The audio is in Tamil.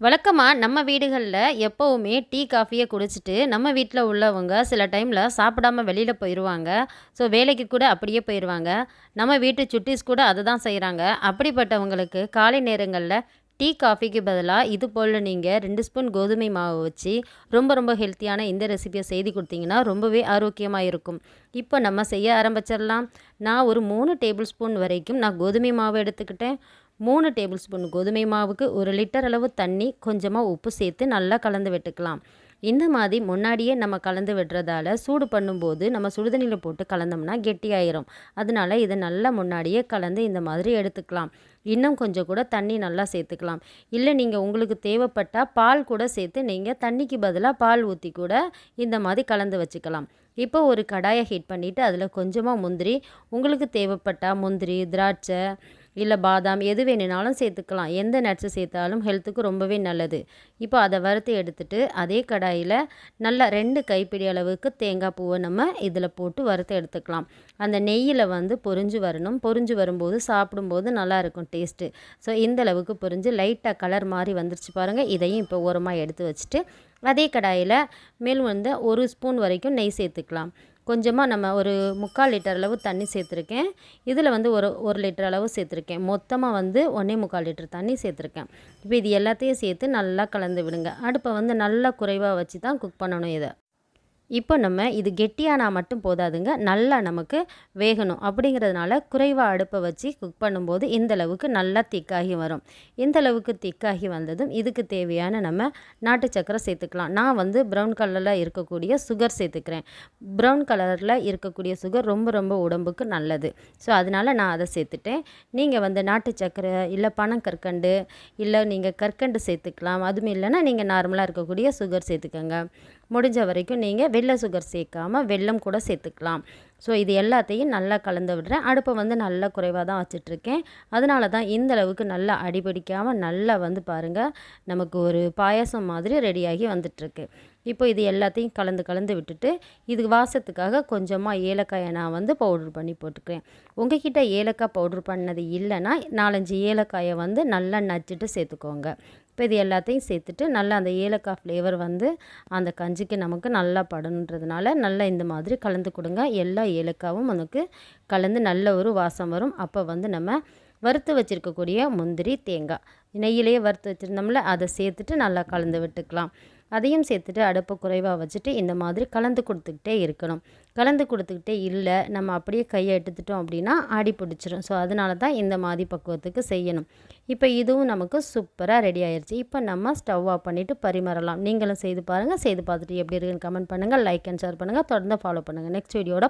வழக்கமாக நம்ம வீடுகளில் எப்போவுமே டீ காஃபியை குடிச்சிட்டு நம்ம வீட்டில் உள்ளவங்க சில டைமில் சாப்பிடாம வெளியில் போயிடுவாங்க ஸோ வேலைக்கு கூட அப்படியே போயிடுவாங்க நம்ம வீட்டு சுட்டீஸ் கூட அதை தான் செய்கிறாங்க அப்படிப்பட்டவங்களுக்கு காலை நேரங்களில் டீ காஃபிக்கு பதிலாக இது போல் நீங்கள் ரெண்டு ஸ்பூன் கோதுமை மாவு வச்சு ரொம்ப ரொம்ப ஹெல்த்தியான இந்த ரெசிபியை செய்து கொடுத்தீங்கன்னா ரொம்பவே ஆரோக்கியமாக இருக்கும். இப்போ நம்ம செய்ய ஆரம்பிச்சிடலாம். நான் ஒரு மூணு டேபிள் ஸ்பூன் வரைக்கும் நான் கோதுமை மாவு எடுத்துக்கிட்டேன். மூணு டேபிள் ஸ்பூன் கோதுமை மாவுக்கு ஒரு லிட்டர் அளவு தண்ணி கொஞ்சமாக உப்பு சேர்த்து நல்லா கலந்து விட்டுக்கலாம். இந்த மாதிரி முன்னாடியே நம்ம கலந்து விடுறதால சூடு பண்ணும்போது நம்ம சுடுதண்ணியில் போட்டு கலந்தோம்னா கெட்டியாயிரும். அதனால இதை நல்லா முன்னாடியே கலந்து இந்த மாதிரி எடுத்துக்கலாம். இன்னும் கொஞ்சம் கூட தண்ணி நல்லா சேர்த்துக்கலாம். இல்லை நீங்கள் உங்களுக்கு தேவைப்பட்டால் பால் கூட சேர்த்து நீங்கள் தண்ணிக்கு பதிலாக பால் ஊற்றி கூட இந்த மாதிரி கலந்து வச்சுக்கலாம். இப்போ ஒரு கடாயை ஹீட் பண்ணிவிட்டு அதில் கொஞ்சமாக முந்திரி உங்களுக்கு தேவைப்பட்டால் முந்திரி திராட்சை இல்லை பாதாம் எது வேணுனாலும் சேர்த்துக்கலாம். எந்த நட்ஸு சேர்த்தாலும் ஹெல்த்துக்கு ரொம்பவே நல்லது. இப்போ அதை வறுத்து எடுத்துட்டு அதே கடாயில் நல்லா ரெண்டு கைப்பிடி அளவுக்கு தேங்காய் பூவை நம்ம இதில் போட்டு வறுத்து எடுத்துக்கலாம். அந்த நெய்யில் வந்து பொரிஞ்சு வரணும். பொரிஞ்சு வரும்போது சாப்பிடும்போது நல்லாயிருக்கும் டேஸ்ட்டு ஸோ இந்த அளவுக்கு பொரிஞ்சு லைட்டாக கலர் மாதிரி வந்துருச்சு பாருங்கள் இதையும் இப்போ ஓரமாக எடுத்து வச்சுட்டு அதே கடாயில் மேலும் வந்து ஒரு ஸ்பூன் வரைக்கும் நெய் சேர்த்துக்கலாம். கொஞ்சமாக நம்ம ஒரு முக்கால் லிட்டர் அளவு தண்ணி சேர்த்துருக்கேன். இதில் வந்து ஒரு ஒரு லிட்டர் அளவு சேர்த்துருக்கேன். மொத்தமாக வந்து ஒன்றே முக்கால் லிட்டர் தண்ணி சேர்த்துருக்கேன். இப்போ இது எல்லாத்தையும் சேர்த்து நல்லா கலந்து விடுங்க. அடுப்பை வந்து நல்லா குறைவாக வச்சு தான் குக் பண்ணணும் இதை. இப்போ நம்ம இது கெட்டியானால் மட்டும் போதாதுங்க நல்லா நமக்கு வேகணும். அப்படிங்கிறதுனால குறைவாக அடுப்பை வச்சு குக் பண்ணும்போது இந்த அளவுக்கு நல்லா திக்காகி வரும். இந்த அளவுக்கு திக்காகி வந்ததும் இதுக்கு தேவையான நம்ம நாட்டு சக்கரை சேர்த்துக்கலாம். நான் வந்து ப்ரௌன் கலரில் இருக்கக்கூடிய சுகர் சேர்த்துக்கிறேன். ப்ரௌன் கலரில் இருக்கக்கூடிய சுகர் ரொம்ப ரொம்ப உடம்புக்கு நல்லது. ஸோ அதனால் நான் அதை சேர்த்துட்டேன். நீங்கள் வந்து நாட்டு சக்கரை இல்லை பணம் கற்கண்டு இல்லை நீங்கள் கற்கண்டு சேர்த்துக்கலாம். அதுவும் இல்லைன்னா நீங்கள் நார்மலாக இருக்கக்கூடிய சுகர் சேர்த்துக்கோங்க. முடிஞ்ச வரைக்கும் நீங்கள் வெள்ளை சுகர் சேர்க்காமல் வெள்ளம் கூட சேர்த்துக்கலாம். ஸோ இது எல்லாத்தையும் நல்லா கலந்து விடுறேன். அடுப்பை வந்து நல்லா குறைவாக தான் வச்சிட்ருக்கேன். அதனால தான் இந்த அளவுக்கு நல்லா அடிபிடிக்காமல் நல்லா வந்து பாருங்கள் நமக்கு ஒரு பாயசம் மாதிரி ரெடியாகி வந்துட்டுருக்கு இப்போ இது எல்லாத்தையும் கலந்து கலந்து விட்டுட்டு இது வாசத்துக்காக கொஞ்சமாக ஏலக்காயை நான் வந்து பவுட்ரு பண்ணி போட்டுக்கிறேன். உங்ககிட்ட ஏலக்காய் பவுட்ரு பண்ணது இல்லைன்னா நாலஞ்சு ஏலக்காயை வந்து நல்லா நச்சுட்டு சேர்த்துக்கோங்க. இப்போ இது எல்லாத்தையும் சேர்த்துட்டு நல்லா அந்த ஏலக்காய் ஃப்ளேவர் வந்து அந்த கஞ்சிக்கு நமக்கு நல்லா படணுன்றதுனால நல்லா இந்த மாதிரி கலந்து கொடுங்க. எல்லா ஏலக்காவும் நமக்கு கலந்து நல்ல ஒரு வாசம் வரும். அப்போ வந்து நம்ம வறுத்து வச்சுருக்கக்கூடிய முந்திரி தேங்காய் நெய்யிலேயே வறுத்து வச்சுருந்தோம்ல அதை சேர்த்துட்டு நல்லா கலந்து விட்டுக்கலாம். அதையும் சேர்த்துட்டு அடுப்பை குறைவாக வச்சுட்டு இந்த மாதிரி கலந்து கொடுத்துக்கிட்டே இருக்கணும். கலந்து கொடுத்துக்கிட்டே இல்லை நம்ம அப்படியே கையை எடுத்துட்டோம் அப்படின்னா ஆடி பிடிச்சிரும். ஸோ அதனால தான் இந்த மாதிரி பக்குவத்துக்கு செய்யணும். இப்போ இதுவும் நமக்கு சூப்பராக ரெடி ஆயிடுச்சு இப்போ நம்ம ஸ்டவ் ஆஃப் பண்ணிவிட்டு பரிமாறலாம். நீங்களும் செய்து பாருங்கள் செய்து பார்த்துட்டு எப்படி இருக்குன்னு கமெண்ட் பண்ணுங்கள் லைக் அண்ட் ஷேர் பண்ணுங்கள் தொடர்ந்து ஃபாலோ பண்ணுங்கள் நெக்ஸ்ட் வீடியோட